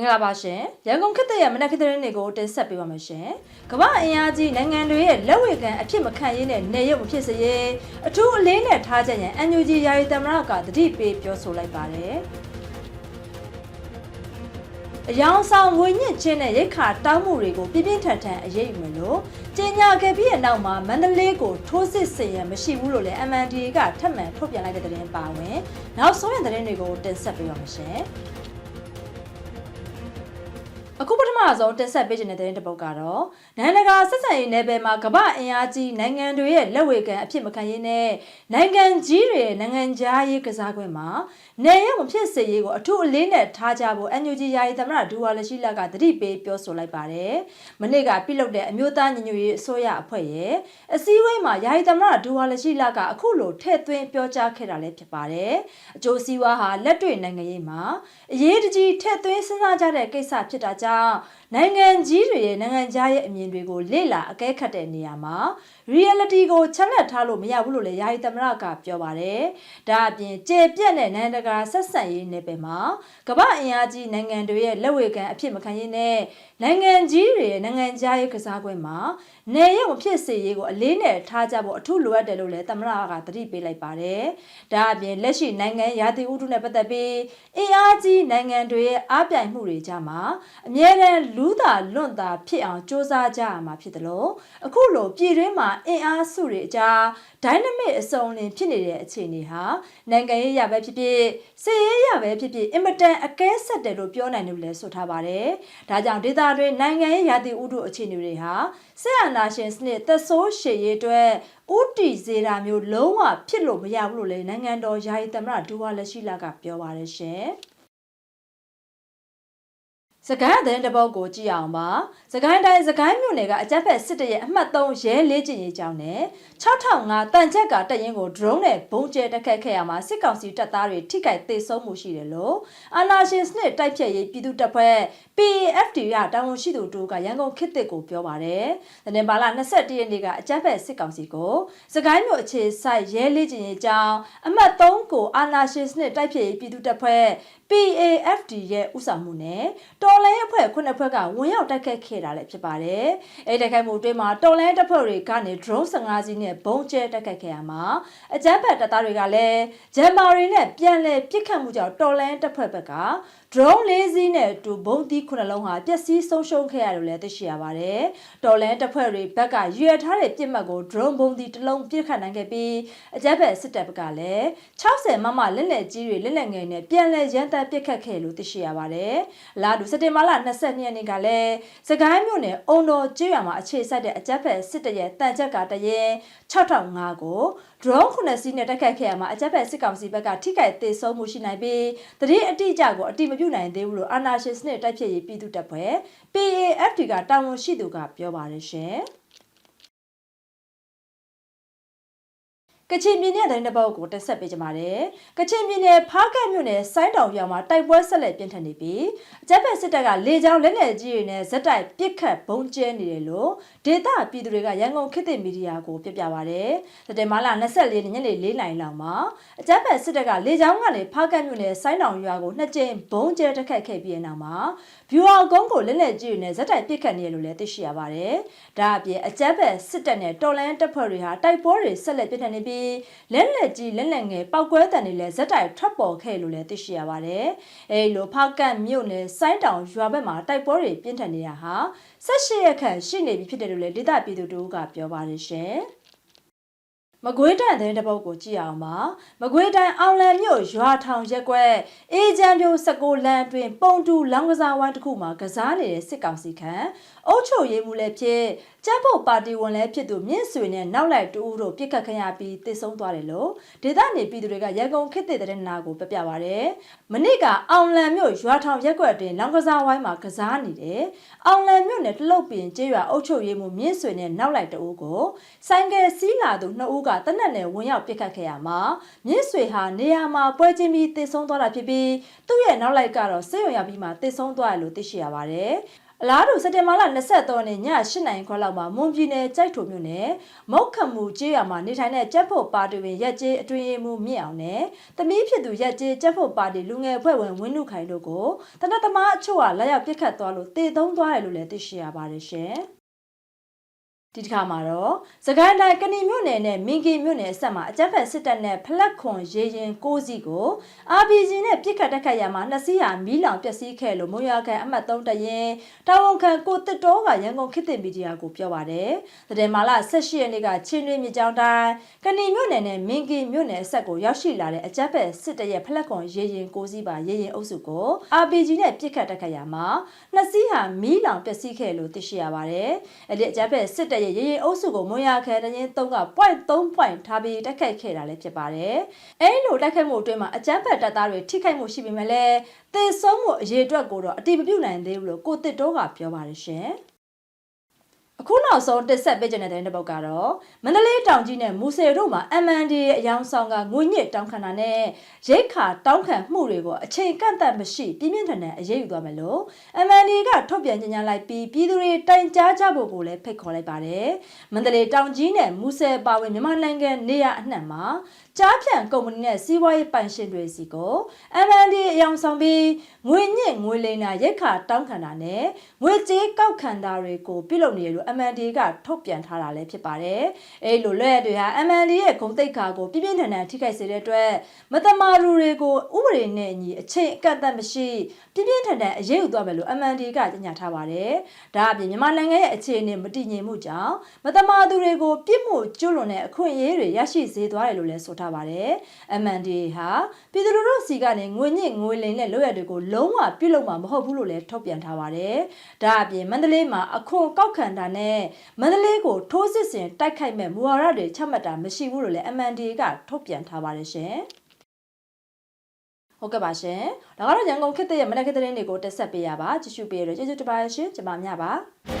င်္ဂလာပါရှင်ရန်ကုန်ခေတ်သစ်ရဲ့မနက်ခင်းသတင်းတွေကိုတင်ဆက်ပေးပါမယ်ရှင်ကမ္ဘာအင်အားကြီးနိုင်ငံတွေရဲ့လက်ဝေခံအဖြစ်မခံရင်းနဲ့နေရုပ်မဖြစ်စေရေးအထူးအလေးနဲ့ထားချက်ရန် NUG ယာယီသမ္မတကတတိပေးပြောဆိုလိုက်ပါတယ်အယောင်ဆောင်ငွေညစ်ချင်းတဲ့ရိတ်ခါတောင်းမှုတွေကိုပြင်းပြင်းထန်ထန်အရေးယူမယ်လို့ကြေညာခဲ့ပြီးတဲ့နောက်မှာမန္တလေးကိုထိုးစစ်ဆင်ရမရှိဘူးလို့လည်း MNDA ကထပ်မံထုတ်ပြန်လိုက်တဲ့သတင်းပါဝင်နောက်ဆုံးရသတင်းတွေကိုတင်ဆက်ပေးပါမယ်ရှင် အခုပထမဆုံးတင်ဆက်ပေးခြင်းတဲ့သတင်းတစ်ပုဒ်ကတော့နိုင်ငံတကာဆက်ဆံရေးနယ်ပယ်မှာကမ္ဘာအင်အားကြီးနိုင်ငံတွေရဲ့လက်ဝေခံအဖြစ်မခံရင်းနဲ့နိုင်ငံကြီးတွေရဲ့နိုင်ငံခြားရေးကစားကွင်းမှာနေရုံမဖြစ်စေရေးကိုအထူးအလေးနဲ့ထားကြဖို့ NUG ယာယီသမ္မတဒူဝါလရှိလကတတိပေးပြောဆိုလိုက်ပါတယ်။မနေ့ကပြုလုပ်တဲ့အမျိုးသားညီညွတ်ရေးအစိုးရအဖွဲ့ရဲ့အစည်းအဝေးမှာယာယီသမ္မတဒူဝါလရှိလကအခုလိုထည့်သွင်းပြောကြားခဲ့တာလည်းဖြစ်ပါတယ်။အကျိုးစီးပွားဟာလက်တွေ့နိုင်ငံရေးမှာအရေးတကြီးထည့်သွင်းစဉ်းစားကြတဲ့ကိစ္စဖြစ်တာကြောင့်နိုင်ငံကြီးတွေရဲ့နိုင်ငံခြားရဲ့အမြင်တွေကိုလေ့လာအကဲခတ်တဲ့နေရာမှာ reality ကိုချက်လက်ထားလို့မရဘူးလို့လည်းယာယီသမ္မတကပြောပါတယ်။ဒါအပြင်ကျေပြက်တဲ့နိုင်ငံတကာဆက်ဆံရေးနယ်ပယ်မှာကမ္ဘာအင်အားကြီးနိုင်ငံတွေရဲ့လက်ဝေခံအဖြစ်မခံရင်းနဲ့နိုင်ငံကြီးတွေရဲ့နိုင်ငံခြားရေးကစားကွင်းမှာနေရုံမဖြစ်စေရေးကိုအလေးနဲ့ထားကြဖို့အထူးလိုအပ်တယ်လို့လည်းသမ္မတကတတိပေးလိုက်ပါတယ်။ဒါအပြင်လက်ရှိနိုင်ငံရာသီဥတုနဲ့ပတ်သက်ပြီးအင်အားကြီးနိုင်ငံတွေရဲ့အားပြိုင်မှုတွေကြားမှာအမြဲတမ်းလူးသာလွန့်သာဖြစ်အောင်စ조사ကြရမှာဖြစ်တယ်လို့အခုလိုပြည်တွင်းမှာအင်အားစုတွေအကြား dynamic အစုံလင်ဖြစ်နေတဲ့အခြေအနေဟာနိုင်ငံရေးရပဲဖြစ်ဖြစ်စစ်ရေးရပဲဖြစ်ဖြစ်အင်မတန်အကဲဆက်တယ်လို့ပြောနိုင်လို့လည်းဆိုထားပါတယ်။ဒါကြောင့်ဒေသတွင်းနိုင်ငံရေးရာသီဥတုအခြေအနေတွေဟာဆက်အာဏာရှင်စနစ်သက်ဆိုးရှည်ရေးအတွက်ဥတီစေတာမျိုးလုံးဝဖြစ်လို့မရဘူးလို့လည်းနိုင်ငံတော်ယာယီသမ္မတဒူဝါလက်ရှိလာကပြောပါတယ်ရှင်။ စကိုင်းတဲ့တပုတ်ကိုကြည့်အောင်ပါစကိုင်းတိုင်းစကိုင်းမြို့နယ်ကအကြက်ဖက်စစ်တရဲ့အမှတ်3ရဲလေးကျင်ရေးကြောင်းနဲ့6005တန်ချက်ကတက်ရင်ကို drone နဲ့ဘုံကျဲတက်ခတ်ခဲ့ရမှာစစ်ကောင်စီတပ်သားတွေထိခိုက်သေဆုံးမှုရှိတယ်လို့အာနာရှင်စနစ်တိုက်ဖြတ်ရေးပြည်သူတပ်ဖွဲ့ PAFD ကတာဝန်ရှိသူတို့ကရန်ကုန်ခေတ်သစ်ကိုပြောပါတယ်။တနင်္လာ21ရက်နေ့ကအကြက်ဖက်စစ်ကောင်စီကိုစကိုင်းမြို့အခြေဆိုင်ရဲလေးကျင်ရေးကြောင်းအမှတ်3ကိုအာနာရှင်စနစ်တိုက်ဖြတ်ရေးပြည်သူတပ်ဖွဲ့ PAFD ရဲ့ဥဆောင်မှုနဲ့တော်လိုင်းအဖွဲ့ခုနှစ်ဖွဲ့ကဝင်ရောက်တိုက်ခတ်ခဲ့တာလည်းဖြစ်ပါတယ်။အဲဒီတိုက်ခိုက်မှုအတွင်းမှာတော်လိုင်းတပ်ဖွဲ့တွေကနေ drone 15စီးနဲ့ဘုံကျဲတိုက်ခတ်ခဲ့ရမှာအကြမ်းဖက်တပ်သားတွေကလည်းဂျမ်မာရီနဲ့ပြန်လည်ပစ်ခတ်မှုကြောင့်တော်လိုင်းတပ်ဖွဲ့ဘက်က drone ၄စီးနဲ့အတူဘုံသီးခုနှလုံးဟာပျက်စီးဆုံးရှုံးခဲ့ရတယ်လို့လည်းသိရှိရပါတယ်။တော်လန်တပ်ဖွဲ့တွေဘက်ကရွေထားတဲ့ပြစ်မှတ်ကို drone ဘုံသီးတစ်လုံးပစ်ခတ်နိုင်ခဲ့ပြီးအကြမ်းဖက်စစ်တပ်ဘက်ကလည်း60မမလက်လက်ကြီးတွေလက်လက်ငယ်နဲ့ပြန်လည်ရန်တပ်ပစ်ခတ်ခဲ့လို့သိရှိရပါတယ်။လာဒူစက်တင်ဘာလ22ရက်နေ့ကလည်းစကိုင်းမြို့နယ်အုံတော်ကျေးရွာမှာအခြေစိုက်တဲ့အကြမ်းဖက်စစ်တပ်ရဲ့တန်ချက်ကတရင်6005ကို drone ခုနှစ်စီးနဲ့တိုက်ခတ်ခဲ့ရမှာအကြမ်းဖက်စစ်ကောင်စီဘက်ကထိခိုက်သေဆုံးမှုရှိနိုင်ပြီးတတိအတိအကျကိုအတိမပြုနိုင်သေးဘူးလို့အာနာရှင်စနစ်တိုက်ဖြတ်ရေးပြည်သူတပ်ဖွဲ့ PAFD ကတာဝန်ရှိသူကပြောပါတယ်ရှင်။ ကချင်ပြည်နယ်တိုင်းတစ်ပုတ်ကိုတက်ဆက်ပေးကြပါတယ်။ကချင်ပြည်နယ်ဖားကတ်မြို့နယ်စိုင်းတောင်ပြောင်မှာတိုက်ပွဲဆက်လက်ပြင်းထန်နေပြီးအကြမ်းဖက်စစ်တပ်ကလေကြောင်းလက်နက်ကြီးတွေနဲ့ဇက်တိုက်ပစ်ခတ်ဘုံကျဲနေတယ်လို့ဒေသပြည်သူတွေကရန်ကုန်ခေတ်သစ်မီဒီယာကိုပြပြပါဗျ။စက်တင်ဘာလ24ရက်ညနေ4နာရီလောက်မှာအကြမ်းဖက်စစ်တပ်ကလေကြောင်းကနေဖားကတ်မြို့နယ်စိုင်းတောင်ရွာကိုနှစ်ကြိမ်ဘုံကျဲတက်ခတ်ခဲ့ပြီးတဲ့နောက်မှာဗျူဟာကုန်းကိုလက်နက်ကြီးတွေနဲ့ဇက်တိုက်ပစ်ခတ်နေတယ်လို့လည်းသိရှိရပါတယ်။ဒါအပြင်အကြမ်းဖက်စစ်တပ်နဲ့တော်လန်တပ်ဖွဲ့တွေဟာတိုက်ပွဲတွေဆက်လက်ပြင်းထန်နေပြီးလက်လက်ကြီးလက်လက်ငယ်ပောက်ကွဲတံတွေလည်းဇက်တိုက်ထွက်ပေါ်ခဲ့လို့လည်းသိရှိရပါတယ်။အဲဒီလိုဖောက်ကန့်မြို့နယ်စိုင်းတောင်ရွာဘက်မှာတိုက်ပွဲတွေပြင်းထန်နေတာဟာ၁၈ရက်ခန့်ရှိနေပြီဖြစ်တယ်လို့လည်းဒေသပြည်သူတို့ကပြောပါတယ်ရှင်။ မကွေးတန်တဲ့တပုတ်ကိုကြည့်အောင်ပါမကွေးတိုင်းအောင်လံမြို့ရွာထောင်ရက်ကွက်အေဂျန်ပြို16လမ်းတွင်ပုံတူလောင်းကစားဝိုင်းတစ်ခုမှာကစားနေတဲ့စစ်ကောင်စီခန့်အုပ်ချုပ်ရေးမှုလည်းဖြစ်ကျန်းဖို့ပါတီဝင်လည်းဖြစ်သူမြင့်ဆွေနဲ့နောက်လိုက်တူဦးတို့ပြစ်ခတ်ခရပြီးတည်ဆုံသွားတယ်လို့ဒေသနေပြည်သူတွေကရန်ကုန်ခေတ်သစ်တဲ့နာကိုပြပြပါဗျ။မနစ်ကအောင်လံမြို့ရွာထောင်ရက်ကွက်တွင်လောင်းကစားဝိုင်းမှာကစားနေတယ်။အောင်လံမြို့နယ်တလုတ်ပင်ကျေးရွာအုပ်ချုပ်ရေးမှုမြင့်ဆွေနဲ့နောက်လိုက်တူဦးကိုဆိုင်ကယ်စီးလာသူနှစ်ဦးကတနက်နယ်ဝင်ရောက်ပြစ်ခတ်ခဲ့ရမှာမြင့်ဆွေဟာနေရာမှာပွဲချင်းပြီးတည်ဆုံသွားတာဖြစ်ပြီးသူ့ရဲ့နောက်လိုက်ကတော့စေယုံရပြီးမှတည်ဆုံသွားတယ်လို့သိရှိရပါတယ်။အလားတူစက်တင်ဘာလ23ရက်နေ့ည8နာရီခွဲလောက်မှာမွန်ပြည်နယ်ကြိုက်ထုံမြို့နယ်မုတ်ခမှုကျေးရွာမှာနေထိုင်တဲ့ကျက်ဖို့ပါတီဝင်ရက်ကျေးအတွင်းရေးမှူးမြင့်အောင်နဲ့တမီးဖြစ်သူရက်ကျေးကျက်ဖို့ပါတီလူငယ်အဖွဲ့ဝင်ဝင်းနုခိုင်တို့ကိုတနက်သမားအချို့ကလက်ရောက်ပစ်ခတ်သွားလို့တေသုံးသွားတယ်လို့လည်းသိရှိရပါတယ်ရှင်။ ဒီတစ်ခါမှာတော့စကိုင်းတိုင်းကဏီမြို့နယ်နဲ့မင်ကီမြို့နယ်အဆက်မှာအကြမ်းဖက်စစ်တပ်နဲ့ဖလက်ခွန်ရေရင်ကိုးစီးကို RPG နဲ့ပြစ်ခတ်တက်ခတ်ရမှာနှစ်စီးဟာမီးလောင်ပျက်စီးခဲ့လို့မုံရခန်အမှတ်3တရင်တာဝန်ခံကိုတစ်တောကရန်ကုန်ခေတ်သစ်မီဒီယာကိုပြောပါတယ်။တတယ်မာလာ18ရက်နေ့ကချင်းတွင်းမြေကြောင်းတိုင်းကဏီမြို့နယ်နဲ့မင်ကီမြို့နယ်အဆက်ကိုရောက်ရှိလာတဲ့အကြမ်းဖက်စစ်တပ်ရဲ့ဖလက်ခွန်ရေရင်ကိုးစီးပါရေရင်အုပ်စုကို RPG နဲ့ပြစ်ခတ်တက်ခတ်ရမှာနှစ်စီးဟာမီးလောင်ပျက်စီးခဲ့လို့သိရှိရပါတယ်။အဲ့ဒီအကြမ်းဖက်စစ်တပ်ရဲ့ရေရင်အုပ်စုကိုမွန်ရခဲတရင်3က point 3 point ထားပြီးတက်ခတ်ခဲ့တာလည်းဖြစ်ပါတယ်။အဲဒီလိုတက်ခတ်မှုအတွင်းမှာအကြမ်းဖက်တပ်သားတွေထိခိုက်မှုရှိပေမဲ့လည်းသေဆုံးမှုအရေးအတွက်ကိုတော့အတိမပြုနိုင်သေးဘူးလို့ကိုတစ်တိုးကပြောပါတယ်ရှင်။အ ခုနောက်ဆုံးတက်ဆက်ပေးကြတဲ့တဲ့တစ်ပုတ်ကတော့မန္တလေးတောင်ကြီးနဲ့မူဆယ်တို့မှာ MND ရဲ့အယောင်ဆောင်ကငွေညစ်တောင်းခံတာနဲ့ရိတ်ခါတောင်းခံမှုတွေကိုအချိန်ကန့်သတ်မရှိပြင်းပြင်းထန်ထန်အရေးယူသွားမယ်လို့ MND ကထုတ်ပြန်ကြေညာလိုက်ပြီးပြည်သူတွေတိုင်ကြားကြဖို့ကိုလည်းဖိတ်ခေါ်လိုက်ပါတယ်။မန္တလေးတောင်ကြီးနဲ့မူဆယ်ပါဝင်မြန်မာနိုင်ငံနေရအနှံ့မှာကြားဖြန့်ကုမ္ပဏီနဲ့စီးပွားရေးပိုင်ရှင်တွေစီကို MND အယောင်ဆောင်ပြီးငွေညစ်ငွေလိမ်တာရိတ်ခါတောင်းခံတာနဲ့ငွေကြေးကောက်ခံတာတွေကိုပြုလုပ်နေရလို့ MND ကထုတ်ပြန်ထားတာလည်းဖြစ်ပါတယ်။အဲလိုလက်တွေဟာ MND ရဲ့ဂုံတိတ်ခါကိုပြင်းပြင်းထန်ထန်ထိခိုက်စေတဲ့အတွက်မတမာလူတွေကိုဥပဒေနဲ့အညီအချိန်အကန့်အသတ်မရှိပြင်းပြင်းထန်ထန်အရေးယူသွားမယ်လို့ MND ကကြေညာထားပါတယ်။ဒါအပြင်မြန်မာနိုင်ငံရဲ့အခြေအနေမတည်ငြိမ်မှုကြောင့်မတမာသူတွေကိုပြစ်မှုကျူးလွန်တဲ့အခွင့်အရေးတွေရရှိစေသွားတယ်လို့လည်းဆိုထားပါတယ်။ MND ဟာပြည်သူလူထုစီကနေငွေညစ်ငွေလိမ်တဲ့လုပ်ရတွေကိုလုံးဝပြုလုပ်မှာမဟုတ်ဘူးလို့လည်းထုတ်ပြန်ထားပါတယ်။ဒါအပြင်မန္တလေးမှာအခွန်ကောက်ခံတာနဲ့မန္တလေးကိုထိုးစစ်ဆင်တိုက်ခိုက်မဲ့မူဝါဒတွေချမှတ်တာမရှိဘူးလို့လည်း MND ကထုတ်ပြန်ထားပါတယ်ရှင်။ဟုတ်ကဲ့ပါရှင်။ဒါကတော့ရန်ကုန်ခေတ်သစ်ရဲ့မနက်ခင်းသတင်းတွေကိုတက်ဆက်ပေးရပါကြည့်ရှုပေးရတဲ့ကျေးဇူးတင်ပါတယ်ရှင်။ကျွန်မမြပါ။